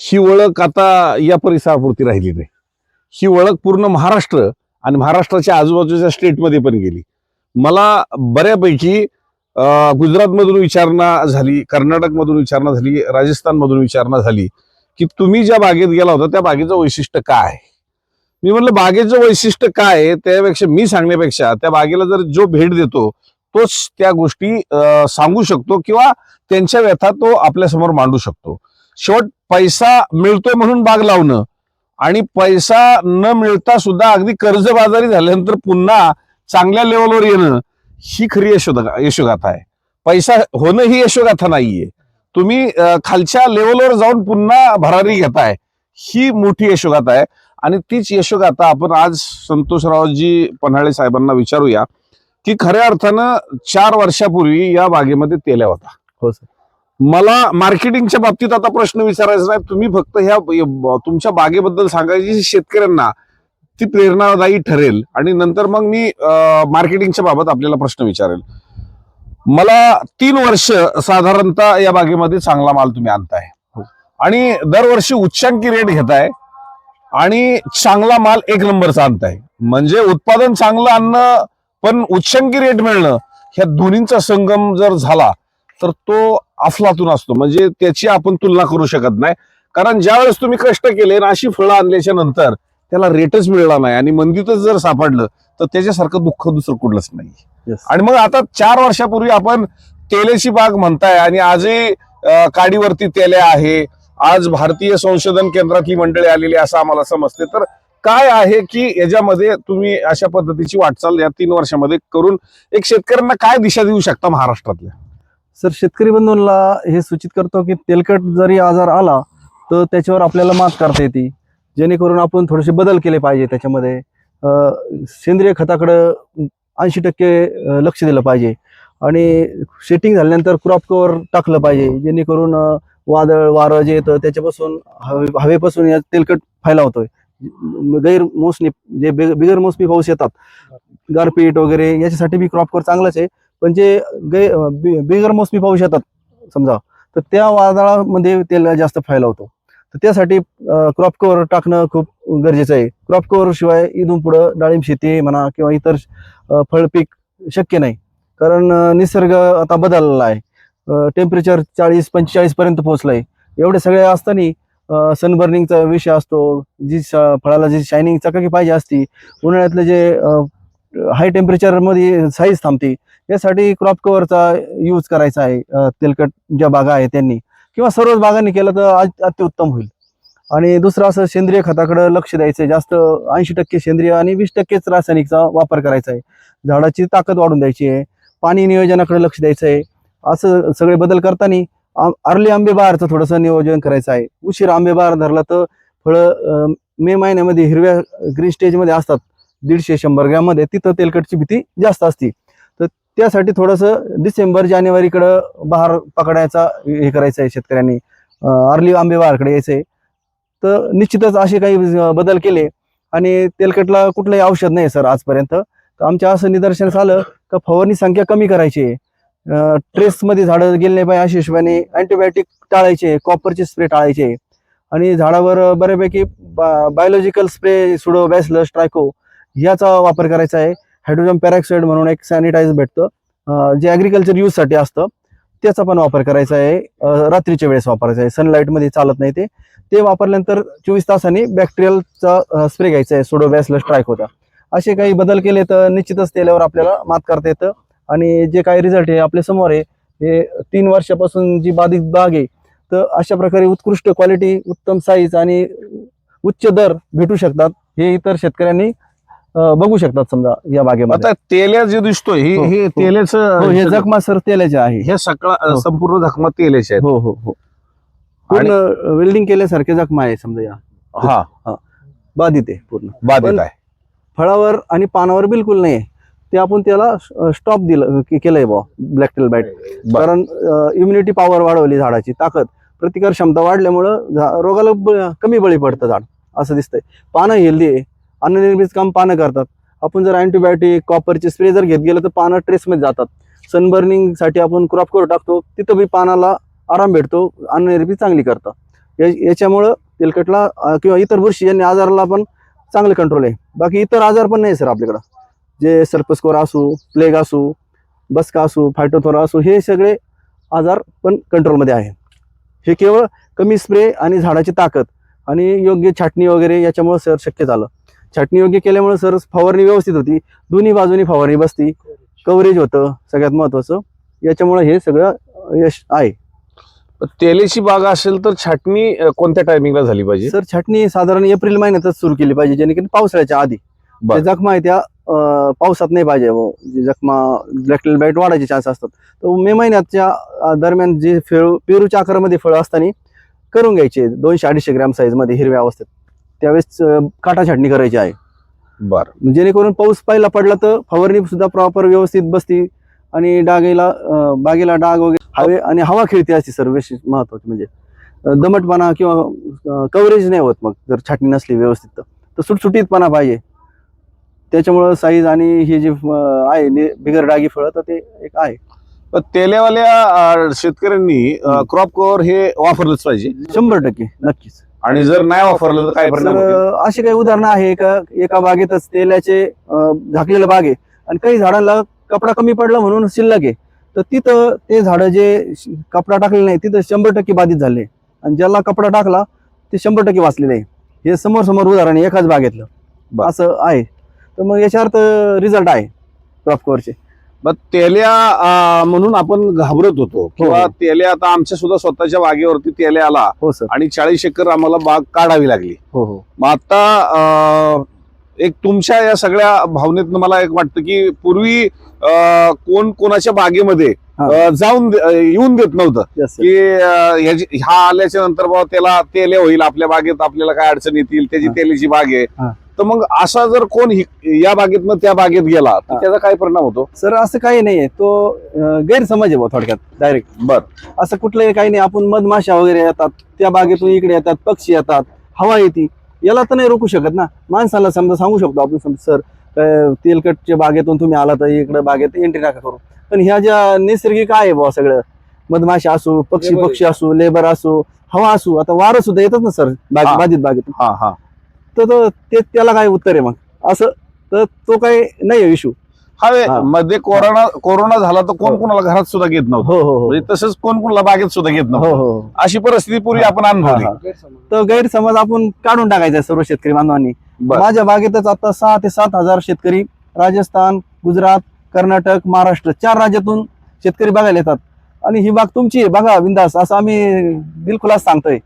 ही ओळख आता या परिसरापुरती राहिली नाही. ही ओळख पूर्ण महाराष्ट्र आणि महाराष्ट्राच्या आजूबाजूच्या स्टेटमध्ये पण गेली. मला बऱ्यापैकी गुजरातमधून विचारणा झाली कर्नाटकमधून विचारणा झाली राजस्थानमधून विचारणा झाली की तुम्ही ज्या बागेत गेला होता त्या बागेचं वैशिष्ट्य काय? आहे? मी म्हटलं बागेचं वैशिष्ट्य काय? आहे त्यापेक्षा मी सांगण्यापेक्षा त्या बागेला जर जो भेट देतो तोच त्या गोष्टी सांगू शकतो किंवा त्यांच्या व्यथा तो आपल्यासमोर मांडू शकतो. शेवट पैसा मिळतोय म्हणून बाग लावणं. आणि पैसा न मिळता सुद्धा अगदी कर्जबाजारी झाल्यानंतर पुन्हा चांगल्या लेवलवर येणं ही खरी यशोगा यशोगाथा आहे. पैसा होणं ही यशोगाथा नाहीये. तुम्ही खालच्या लेवलवर जाऊन पुन्हा भरारी घेताय ही मोठी यशोगाथा आहे. आणि तीच यशोगाथा आपण आज संतोषरावजी पन्हाळे साहेबांना विचारूया की खऱ्या अर्थानं चार वर्षापूर्वी या बागेमध्ये तेल्या होता हो सर. मला मार्केटिंगच्या बाबतीत आता प्रश्न विचारायचा नाही. तुम्ही फक्त ह्या तुमच्या बागेबद्दल सांगायची शेतकऱ्यांना ती प्रेरणादायी ठरेल. आणि नंतर मग मी मार्केटिंगच्या बाबत आपल्याला प्रश्न विचारेल. मला तीन वर्ष साधारणतः या बागेमध्ये चांगला माल तुम्ही आणताय. हो. आणि दरवर्षी उच्चांकी रेट घेताय आणि चांगला माल एक नंबरचा आणताय. म्हणजे उत्पादन चांगलं आणणं पण उच्चांकी रेट मिळणं ह्या दोन्हींचा संगम जर झाला तर तो अफलातून असतो. म्हणजे त्याची आपण तुलना करू शकत नाही. कारण ज्या वेळेस तुम्ही कष्ट केले आणि अशी फळं आणल्याच्या नंतर त्याला रेटच मिळाला नाही आणि मंदीतच जर सापडलं तर त्याच्यासारखं दुःख दुसरं कुठलंच नाही. Yes. आणि मग आता चार वर्षापूर्वी आपण तेलेची बाग म्हणताय आणि आजही काडीवरती तेले आहे. आज भारतीय संशोधन केंद्रातली मंडळी आलेली असं आम्हाला समजते. तर काय आहे की याच्यामध्ये तुम्ही अशा पद्धतीची वाटचाल या तीन वर्षामध्ये करून एक शेतकऱ्यांना काय दिशा देऊ शकता महाराष्ट्रातल्या? सर शेतकरी बंधूंना हे सूचित करतो की तेलकट जरी आजार आला तर त्याच्यावर आपल्याला मात करता येते. जेणेकरून आपण थोडेसे बदल केले पाहिजे त्याच्यामध्ये. सेंद्रिय खताकडं ऐंशी टक्के लक्ष दिलं पाहिजे. आणि सेटिंग झाल्यानंतर क्रॉप कवर टाकलं पाहिजे जेणेकरून वादळ वारं जे येतं त्याच्यापासून हवे हवेपासून या तेलकट फायला होतोय. गैर मोसमी जे बिगर मोसमी पाऊस येतात गारपीट वगैरे याच्यासाठी बी क्रॉप कवर चांगलंच आहे. पण जे गै बेगर मोसमी पाऊस येतात समजा तर त्या वादळामध्ये त्याला जास्त फायदा होतो. तर त्यासाठी क्रॉप कव्हर टाकणं खूप गरजेचं आहे. क्रॉप कव्हर शिवाय इथून पुढं डाळिंब शेती म्हणा किंवा इतर फळपीक शक्य नाही. कारण निसर्ग आता बदलला आहे. टेम्परेचर चाळीस पंचेचाळीस पर्यंत पोहोचलंय. एवढे सगळे असताना सनबर्निंगचा विषय असतो. जी श- फळाला जी शायनिंग चकाकी पाहिजे असती उन्हाळ्यातलं जे हाय टेम्परेचरमध्ये साईज थांबते. यासाठी क्रॉप कव्हरचा यूज करायचा आहे. तेलकट ज्या बागा आहेत त्यांनी. किंवा सर्वच बागांनी केलं तर अति- अत्युत्तम होईल. आणि दुसरं असं सेंद्रिय खताकडे लक्ष द्यायचं आहे जास्त ऐंशी टक्के सेंद्रिय आणि वीस टक्केच रासायनिकचा वापर करायचा आहे. झाडाची ताकद वाढून द्यायची आहे. पाणी नियोजनाकडे लक्ष द्यायचं आहे. असं सगळे बदल करताना अर्ली आंबे बहारचं थोडंसं नियोजन करायचं आहे. उशीर आंबे बहार धरला तर फळं मे महिन्यामध्ये हिरव्या ग्रीन स्टेजमध्ये असतात. दीडशे शंभर ग्रॅममध्ये तिथं तेलकटची भीती जास्त असते. तर त्यासाठी थोडंसं डिसेंबर जानेवारीकडं बहार पकडायचा हे करायचं आहे शेतकऱ्यांनी अर्ली आंबे बहारकडे यायचं आहे तर निश्चितच असे काही बदल केले. आणि तेलकटला कुठलंही औषध नाही सर आजपर्यंत. तर आमच्या असं निदर्शनास आलं का फवारणी संख्या कमी करायची आहे. ट्रेसमध्ये झाडं गेले नाही पाहिजे अशा हिशोबाने अँटीबायोटिक टाळायचे कॉपरचे स्प्रे टाळायचे. आणि झाडावर बऱ्यापैकी बा biological spray pseudo bacillus tricho याचा वापर करायचा आहे. हायड्रोजन पॅरॉक्साईड म्हणून एक सॅनिटाईज भेटतं. जे ॲग्रिकल्चर यूजसाठी असतं त्याचा पण वापर करायचा आहे. रात्रीच्या वेळेस वापरायचा आहे. सनलाईटमध्ये चालत नाही ते. ते वापरल्यानंतर चोवीस तासांनी बॅक्टेरियलचा स्प्रे घ्यायचा आहे. सोडोबॅसला स्ट्राईक ट्रायकोचा असे काही बदल केले तर निश्चितच तेल्यावर आपल्याला मात करता येतं. आणि जे काही रिझल्ट आहे आपल्यासमोर आहे हे तीन वर्षापासून जी बाधित बाग आहे तर अशा प्रकारे उत्कृष्ट क्वालिटी उत्तम साईज आणि उच्च दर भेटू शकतात हे इतर शेतकऱ्यांनी बघू शकतात समजा या बागेमध्ये. आता तेल्या जे दिसतोय हे हो, हे हो. तेल्याच हो, हे जखमा सर तेलाचे आहे. हे सगळं हो. संपूर्ण जखमा तेल्याचे आहेत. हो हो हो. पूर्ण वेल्डिंग केल्यासारखे जखमा आहे समजा या. हा. बाधित आहे पूर्ण. बाधित पण- आहे. फळावर आणि पानावर बिलकुल नाही आहे. ते आपण त्याला स्टॉप दिलं के- केलंय बा ब्लॅक टेल बाईट बरं. कारण इम्युनिटी पॉवर वाढवली झाडाची ताकद. प्रतिकार क्षमता वाढल्यामुळं झा- रोगाला ब- कमी बळी पडतं झाड असं दिसतंय. पानं हेल्दी आहे. अन्ननिर्मित काम पानं करतात. आपण जर अँटीबायोटिक कॉपरचे स्प्रे जर घेत गेलं तर पानं ट्रेसमध्ये जातात. सनबर्निंगसाठी आपण क्रॉप करून टाकतो. तिथं बी पानाला आराम भेटतो. अन्ननिर्मिती चांगली करतं या- याच्यामुळं तेलकटला किंवा इतर बुरशी यांनी आजाराला पण चांगलं कंट्रोल आहे. बाकी इतर आजार पण नाही सर आपल्याकडं. जे सर्पस्कोर असू प्लेग असू बसका असू फायटोथोरा असू हे सगळे आजार पण कंट्रोलमध्ये आहे. हे केवळ कमी स्प्रे आणि झाडाची ताकद आणि योग्य छाटणी वगैरे याच्यामुळं सर शक्य झालं. छाटणी योग्य केल्यामुळे सर फवारणी व्यवस्थित होती. दोन्ही बाजूनी फवारणी बसती. कव्हरेज होतं सगळ्यात महत्त्वाचं याच्यामुळे हे सगळं यश आहे. तेलेची बाग असेल तर छाटणी कोणत्या टायमिंगला झाली पाहिजे? सर छाटणी साधारण एप्रिल महिन्यातच सुरू केली पाहिजे जेणेकरून पावसाळ्याच्या आधी. जखमा आहे त्या पावसात नाही पाहिजे. जे जखमा ब्लॅक बाईट वाढायचे चान्स असतात. तर मे महिन्याच्या दरम्यान जे फेळ पेरूच्या आकारामध्ये फळं असताना करून घ्यायचे दोनशे अडीचशे ग्रॅम साईजमध्ये हिरव्या अवस्थेत. त्यावेळेस काटा छाटणी करायची आहे. बर. जेणेकरून पाऊस पहिला पडला तर फवारणी सुद्धा प्रॉपर व्यवस्थित बसती आणि डागेला बागेला डाग वगैरे हवे आणि हवा खेळती असते सर विशेष महत्वाचं. म्हणजे दमटपणा किंवा कव्हरेज नाही होत मग जर छाटणी नसली व्यवस्थित तर. तर सुटसुटीतपणा पाहिजे. त्याच्यामुळं साईज आणि हे जे आहे बिगर डागी फळं तर ते एक आहे. अं, शेतकऱ्यांनी. क्रॉप कव्हर हे वापरलंच पाहिजे. शंभर टक्के नक्कीच. आणि जर नाही वापरलं तर काय परिणाम होतील? तर अशी काही उदाहरणं आहे का? एका बागेतच तेलाचे अं, झाकलेलं बाग आहे आणि काही झाडांना कपडा कमी पडला म्हणून शिल्लक आहे. तर तिथं ते झाडं जे श- कपडा टाकलेलं नाही तिथं शंभर टक्के बाधित झाले. आणि ज्याला कपडा टाकला ते शंभर टक्के वाचलेले आहे. हे समोर समोर उदाहरण आहे एकाच बागेतलं. बरं. असं आहे. तर मग याच्या अर्थ रिझल्ट आहे. क्रॉप कव्हरचे मग तेल्या म्हणून आपण घाबरत होतो किंवा हो. तेल्या आता आमच्या सुद्धा स्वतःच्या बागेवरती तेल्या आला हो सर आणि चाळीस एकर आम्हाला बाग काढावी लागली हो हो मग आता एक तुमच्या या सगळ्या भावनेतनं मला एक वाटतं की पूर्वी कोण कोणाच्या बागेमध्ये हा. जाऊन येऊन देत नव्हतं. की ह्या आल्याच्यानंतर बाबा त्याला तेले होईल आपल्या बागेत आपल्याला काय अडचण येतील त्याची हा. तेलीची बाग आहे हा. तर मग असा जर कोण या बागेतनं त्या बागेत गेला तर. त्याचा काय परिणाम होतो? सर असं काही नाहीये. तो गैरसमज आहे थोडक्यात डायरेक्ट बर. असं कुठलंही काही नाही. आपण मधमाशा वगैरे येतात त्या बागेतून इकडे येतात पक्षी येतात हवा येते. याला तर नाही रोखू शकत ना. माणसाला समजा सांगू शकतो आपण समजा सर तेलकटच्या बागेतून तुम्ही आला तर इकडे बागेत एंट्री नका करू. पण ह्या ज्या नैसर्गिक आहे बुवा सगळं मधमाशा असू पक्षी पक्षी असू लेबर असू हवा असू आता वारं सुद्धा येतात ना सर बाधित बागेतून. हा हा. तर तो- त्याला काय उत्तर आहे मग? असं तर तो काही नाही इश्यू हा. मध्ये कोरोना कोरोना झाला तर कोण हो. कोणाला घरात सुद्धा घेत नव्हतं. हो हो म्हणजे तसंच कोण कोणाला बागेत सुद्धा घेत नव्हतं. हो अशी परिस्थिती पूर्वी. आपण अनुभवली. तर गैरसमज आपण काढून टाकायचा सर्व शेतकरी बांधवांनी. माझ्या बागेतच आता सहा ते सात हजार शेतकरी राजस्थान गुजरात कर्नाटक महाराष्ट्र चार राज्यातून शेतकरी बघायला येतात. आणि ही बाग तुमची आहे बघा बिंदास. असं आम्ही दिलखुलास सांगतोय.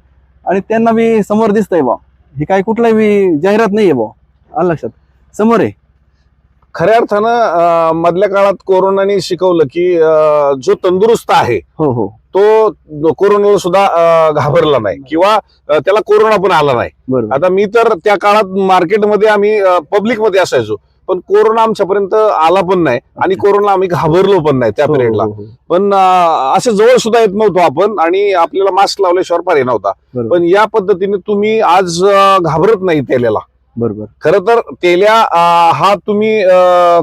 आणि त्यांना बी समोर दिसतंय बा ही काही कुठलाही जाहिरात नाहीये बा आलं लक्षात. समोर आहे. खऱ्या अर्थानं मधल्या काळात कोरोनाने शिकवलं की जो तंदुरुस्त आहे हो हो. तो कोरोनाला सुद्धा घाबरला नाही किंवा त्याला कोरोना पण आला नाही. आता मी तर त्या काळात मार्केटमध्ये आम्ही पब्लिकमध्ये असायचो. पण कोरोना आमच्यापर्यंत आला पण नाही आणि कोरोना आम्ही घाबरलो पण नाही त्या हो, पिरियडला. हो, हो. पण असं जवळ सुद्धा येत नव्हतो आपण आणि आपल्याला मास्क लावल्याशिवाय पर्याय नव्हता. पण या पद्धतीने तुम्ही आज घाबरत नाही तेल्याला बरोबर. खर तर तेल्या हा तुम्ही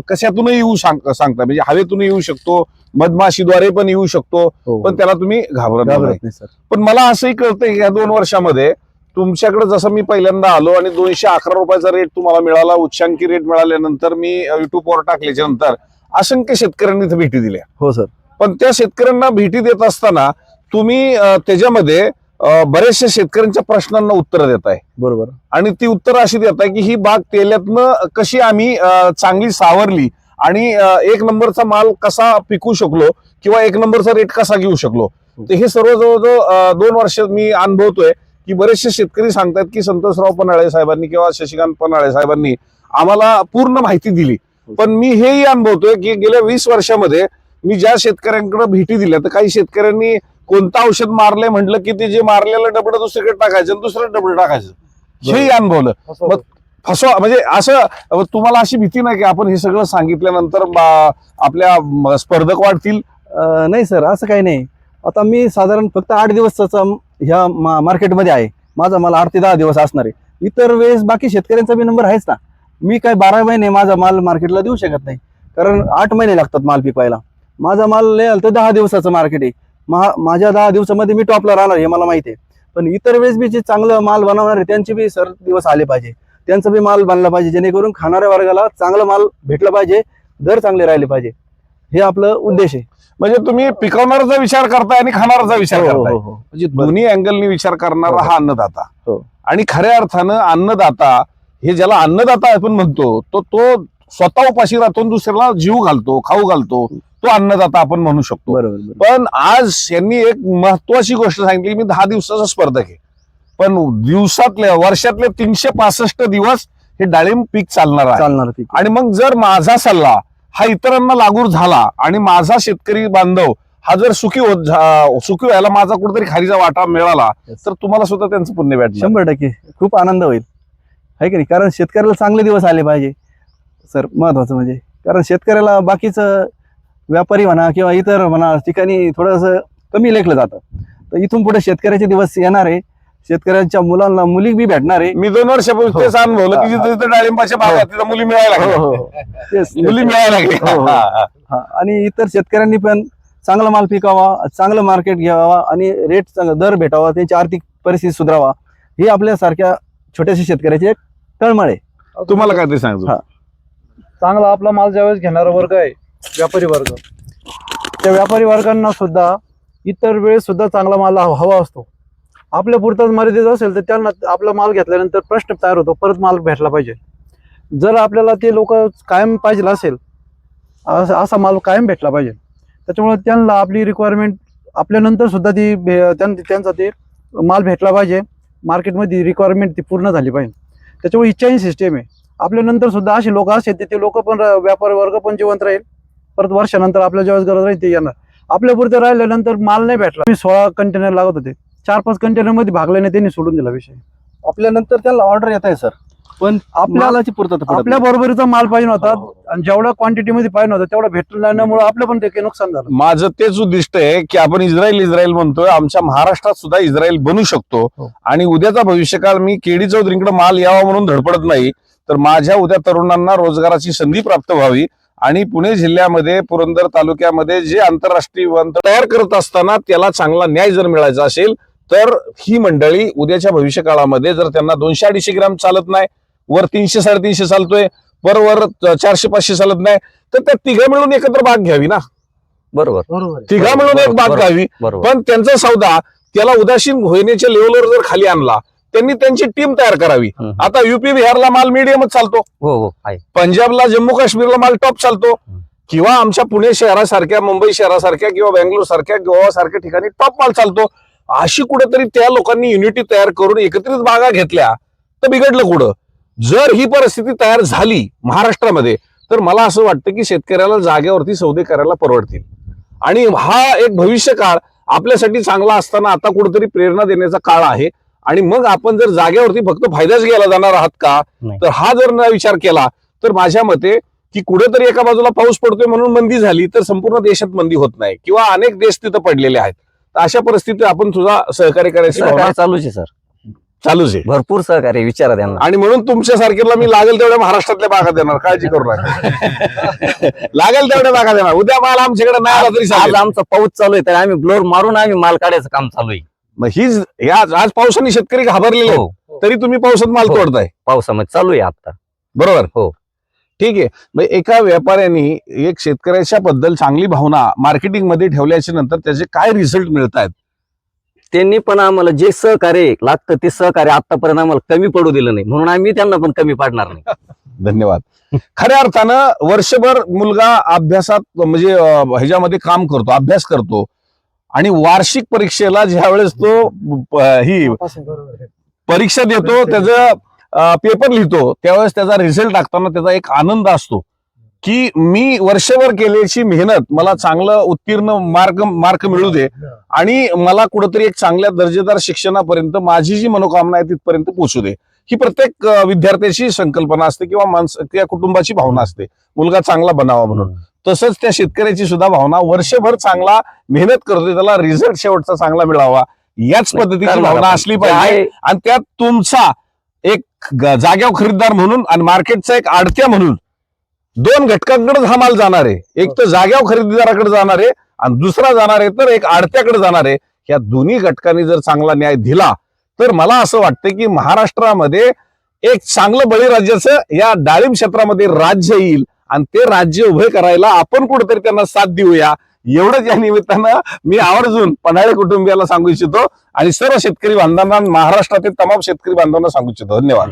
कशातूनही येऊ सांग- सांगता. म्हणजे हवेतून येऊ शकतो मधमाशीद्वारे पण येऊ शकतो हो पण त्याला तुम्ही घाबरत नाही. पण मला असंही कळतंय की या दोन वर्षामध्ये तुमच्याकडे जसं मी पहिल्यांदा आलो आणि दोनशे अकरा रुपयाचा रेट तुम्हाला मिळाला उच्चांकी रेट मिळाल्यानंतर मी युट्यूबवर टाकल्याच्या नंतर असंख्य शेतकऱ्यांनी इथे भेटी दिल्या. हो सर. पण त्या शेतकऱ्यांना भेटी देत असताना तुम्ही त्याच्यामध्ये बऱ्याचशा शेतकऱ्यांच्या प्रश्नांना उत्तर देताय. बरोबर. आणि ती उत्तर अशी देताय की ही बाग तेल्यातनं कशी आम्ही चांगली सावरली आणि एक नंबरचा माल कसा पिकू शकलो किंवा एक नंबरचा रेट कसा घेऊ शकलो. तर हे सर्व जवळजवळ दोन वर्ष मी अनुभवतोय. की बरेचसे शेतकरी सांगतात की संतोषराव पन्हाळे साहेबांनी किंवा शशिकांत पन्हाळे साहेबांनी आम्हाला पूर्ण माहिती दिली. पण मी हेही अनुभवतोय की गेल्या वीस वर्षामध्ये मी ज्या शेतकऱ्यांकडे भेटी दिल्या तर काही शेतकऱ्यांनी कोणतं औषध मारलंय म्हटलं की ते जे मारलेलं डबडं दुसरीकडे टाकायचं आणि दुसरं डबडं टाकायचं. हेही अनुभवलं. मग फसवा म्हणजे असं तुम्हाला अशी भीती नाही की आपण हे सगळं सांगितल्यानंतर आपल्या स्पर्धक वाढतील? नाही सर असं काही नाही. आता मी साधारण फक्त आठ दिवसाचा ह्या मा- मार्केटमध्ये आहे. माझा मला आठ ते दहा दिवस असणार आहे. इतर वेळेस बाकी शेतकऱ्यांचा बी नंबर आहेच ना. मी काय बारा महिने माझा माल मार्केटला देऊ शकत नाही. कारण आठ महिने लागतात माल पिकवायला. माझा माल लिहाल तर दहा दिवसाचं मार्केट आहे. मा- माझ्या दहा दिवसामध्ये मी टॉपला राहणार हे मला माहिती आहे. पण इतर वेळेस बी जे चांगलं माल बनवणारे त्यांचे बी सर दिवस आले पाहिजे. त्यांचा बी माल बनला पाहिजे जेणेकरून खाणाऱ्या वर्गाला चांगला माल भेटला पाहिजे दर चांगले राहिले पाहिजे. हे आपलं उद्देश आहे. म्हणजे तुम्ही पिकवणाराचा विचार करताय आणि खाणाराचा विचार हो, करताय हो, हो. म्हणजे दोन्ही अँगलनी विचार करणारा हो. हा अन्नदाता हो. आणि खऱ्या अर्थानं अन्नदाता हे ज्याला अन्नदाता आपण म्हणतो तो तो स्वतः उपाशी राहतो दुसऱ्याला जीव घालतो खाऊ घालतो तो अन्नदाता आपण म्हणू शकतो. पण आज यांनी एक महत्वाची गोष्ट सांगितली मी दहा दिवसाचा स्पर्धक आहे पण दिवसातले वर्षातले तीनशे पासष्ट दिवस हे डाळिंब पीक चालणार आहे आणि मग जर माझा सल्ला हा इतरांना लागू झाला आणि माझा शेतकरी बांधव हा जर सुखी होत सुखी व्हायला माझा कुठेतरी खारीचा वाटा मिळाला तर तुम्हाला सुद्धा त्यांचं पुण्य भेटणार. शंभर टक्के. खूप आनंद होईल. आहे की नाही? कारण शेतकऱ्याला चांगले दिवस आले पाहिजे. सर महत्वाचं म्हणजे. कारण शेतकऱ्याला बाकीचं व्यापारी म्हणा किंवा इतर म्हणा ठिकाणी थोडंसं कमी लेखलं जातं. तर इथून पुढे शेतकऱ्याचे दिवस येणार आहे. शेतकऱ्यांच्या मुलांना मुली बी भेटणार आहे. मी दोन वर्षापूर्वी तेच अनुभवलं की जिथे जिथे डाळिंबाच्या बागात तिथं मुली मिळायला हो, लागल्या हो, हो. मुली मिळायला लागल्या. हो, हो. हा, हा. हा, आणि इतर शेतकऱ्यांनी पण चांगला माल पिकावा चांगलं मार्केट घ्यावा आणि रेट चांगला दर भेटावा त्यांची आर्थिक परिस्थिती सुधारावा. ही आपल्यासारख्या छोट्याशा शेतकऱ्याची एक तळमळ आहे. तुम्हाला काय ते सांगतो. हा. चांगला आपला माल ज्यावेळेस घेणारा वर्ग आहे व्यापारी वर्ग. त्या व्यापारी वर्गांना सुद्धा इतर वेळेस सुद्धा चांगला माल हवा हवा असतो. आपल्या पुरताच मर्यादित असेल तर त्यांना आपला माल घेतल्यानंतर प्रश्न तयार होतो परत माल भेटला पाहिजे. जर आपल्याला ते लोक कायम पाहिजे असेल असा असा माल कायम भेटला पाहिजे त्याच्यामुळे त्यांना आपली रिक्वायरमेंट आपल्यानंतर सुद्धा ती भे- त्यां- त्यांचा ते माल भेटला पाहिजे मार्केटमध्ये रिक्वायरमेंट ती पूर्ण झाली पाहिजे. त्याच्यामुळे ही चेंज सिस्टीम आहे. आपल्यानंतर सुद्धा असे लोक असेल ते- ते लोक पण व्यापार वर्ग पण जिवंत राहील. परत वर्षानंतर आपल्या ज्यावेळेस गरज राहील ते येणार. आपल्यापुरते राहिल्यानंतर माल नाही भेटला. मी सोळा कंटेनर लागत होते. चार पाच कंटेनरमध्ये भागल्याने त्यांनी सोडून दिला विषय. आपल्यानंतर त्याला ऑर्डर येत आहे सर पण आपल्याला पूर्तता आपल्या बरोबरीचा माल पाहिजे होता आणि जेवढ्या क्वांटिटी मध्ये पाहिजे होता तेवढा भेटल्यामुळे आपलं पण ते नुकसान झालं. माझं तेच उद्दिष्ट आहे की आपण इस्रायल इस्रायल म्हणतोय आमच्या महाराष्ट्रात सुद्धा इस्रायल बनू शकतो. हो. आणि उद्याचा भविष्यकाळ मी केडी चौधरीकडे माल यावा म्हणून धडपडत नाही तर माझ्या उद्या तरुणांना रोजगाराची संधी प्राप्त व्हावी. आणि पुणे जिल्ह्यामध्ये पुरंदर तालुक्यामध्ये जे आंतरराष्ट्रीय विमानतळ तयार करत असताना त्याला चांगला न्याय जर मिळायचा असेल तर ही मंडळी उद्याच्या भविष्यकाळामध्ये जर त्यांना दोनशे अडीचशे ग्राम चालत नाही वर तीनशे साडेतीनशे चालतोय पर वर चारशे पाचशे चालत नाही तर त्या तिघा मिळून एकत्र बाग घ्यावी ना? बरोबर. बरोबर. तिघा मिळून एक बाग. घ्यावी. बरोबर. पण त्यांचा सौदा त्याला उदासीन होण्याच्या लेवलवर जर खाली आणला त्यांनी त्यांची टीम तयार करावी. आता युपी बिहारला माल मिडियमच चालतो. हो हो पंजाबला जम्मू काश्मीरला माल टॉप चालतो. किंवा आमच्या पुणे शहरासारख्या मुंबई शहरासारख्या किंवा बेंगलोर सारख्या गोवा सारख्या ठिकाणी टॉप माल चालतो. अशी कुठेतरी त्या लोकांनी युनिटी तयार करून एकत्रित बागा घेतल्या तर बिघडलं कुठं? जर ही परिस्थिती तयार झाली महाराष्ट्रामध्ये तर मला असं वाटतं की शेतकऱ्याला जागेवरती सौदे करायला परवडतील. आणि हा एक भविष्य काळ आपल्यासाठी चांगला असताना आता कुठेतरी प्रेरणा देण्याचा काळ आहे. आणि मग आपण जर जागेवरती फक्त फायदाच घ्यायला जाणार आहात का. तर हा जर न विचार केला तर माझ्या मते की कुठेतरी एका बाजूला पाऊस पडतोय म्हणून मंदी झाली तर संपूर्ण देशात मंदी होत नाही. किंवा अनेक देश तिथं पडलेले आहेत. तर अशा परिस्थितीत आपण तुझा सहकार्य करायची भावना सहकार्य चालूच आहे सर? चालूच आहे. भरपूर सहकार्य विचारा त्यांना. आणि म्हणून तुमच्या सारखेला मी लागेल तेवढ्या महाराष्ट्रातल्या बागा देणार. काळजी करू नका. लागेल तेवढ्या बागा देणार. उद्या माल आमच्याकडे नाही आला तरी आज चालेल आमचा पाऊस चालू आहे तर आम्ही ब्लोअर मारून आम्ही माल काढायचं काम चालू आहे. मग हीच या आज पावसाने शेतकरी घाबरलेले आहेत. हो. तरी तुम्ही पावसात माल हो. तोडताय. पावसामध्ये चालू आहे आता. बरोबर? हो. ठीक आहे. मग एका व्यापाऱ्यांनी एक शेतकऱ्याच्या बद्दल चांगली भावना मार्केटिंगमध्ये ठेवल्याच्या नंतर त्याचे काय रिझल्ट मिळत आहेत त्यांनी पण आम्हाला जे सहकार्य लागतं ते सहकार्य आतापर्यंत आम्हाला कमी पडू दिलं नाही. म्हणून आम्ही त्यांना पण कमी पाडणार नाही. धन्यवाद. खऱ्या अर्थानं वर्षभर मुलगा अभ्यासात म्हणजे ह्याच्यामध्ये काम करतो अभ्यास करतो. आणि वार्षिक परीक्षेला ज्या वेळेस तो ही परीक्षा देतो त्याचं पेपर लिहितो त्यावेळेस त्याचा रिझल्ट लागताना त्याचा एक आनंद असतो. की मी वर्षभर केल्याची मेहनत मला चांगलं उत्तीर्ण मार्क मार्क मिळू दे आणि मला कुठंतरी एक चांगल्या दर्जेदार शिक्षणापर्यंत माझी जी मनोकामना आहे तिथपर्यंत पोहोचू दे. ही प्रत्येक विद्यार्थ्याची संकल्पना असते किंवा माणस त्या कुटुंबाची भावना असते. मुलगा चांगला बनावा म्हणून. तसंच त्या शेतकऱ्याची सुद्धा भावना वर्षभर चांगला मेहनत करतोय त्याला रिझल्ट शेवटचा चांगला मिळावा. याच पद्धतीची भावना. असली पाहिजे आहे, आणि त्यात तुमचा एक जाग्यावर खरीददार म्हणून आणि मार्केटचा एक आडत्या म्हणून. दोन घटकांकडे हा माल जाणार आहे. एक तर जाग्यावर खरेदीदाराकडे जाणार आहे आणि दुसरा जाणार आहे तर एक आडत्याकडे जाणार आहे. या दोन्ही घटकांनी जर चांगला न्याय दिला तर मला असं वाटतं की महाराष्ट्रामध्ये एक चांगलं बळीराज्याचं या डाळिंब क्षेत्रामध्ये राज्य येईल आणि ते राज्य उभे करायला आपण कुठेतरी त्यांना साथ देऊया. एवढंच या निमित्तानं मी आवर्जून पन्हाळे कुटुंबियाला सांगू इच्छितो आणि सर्व शेतकरी बांधवांना महाराष्ट्रातील तमाम शेतकरी बांधवांना सांगू इच्छितो. धन्यवाद.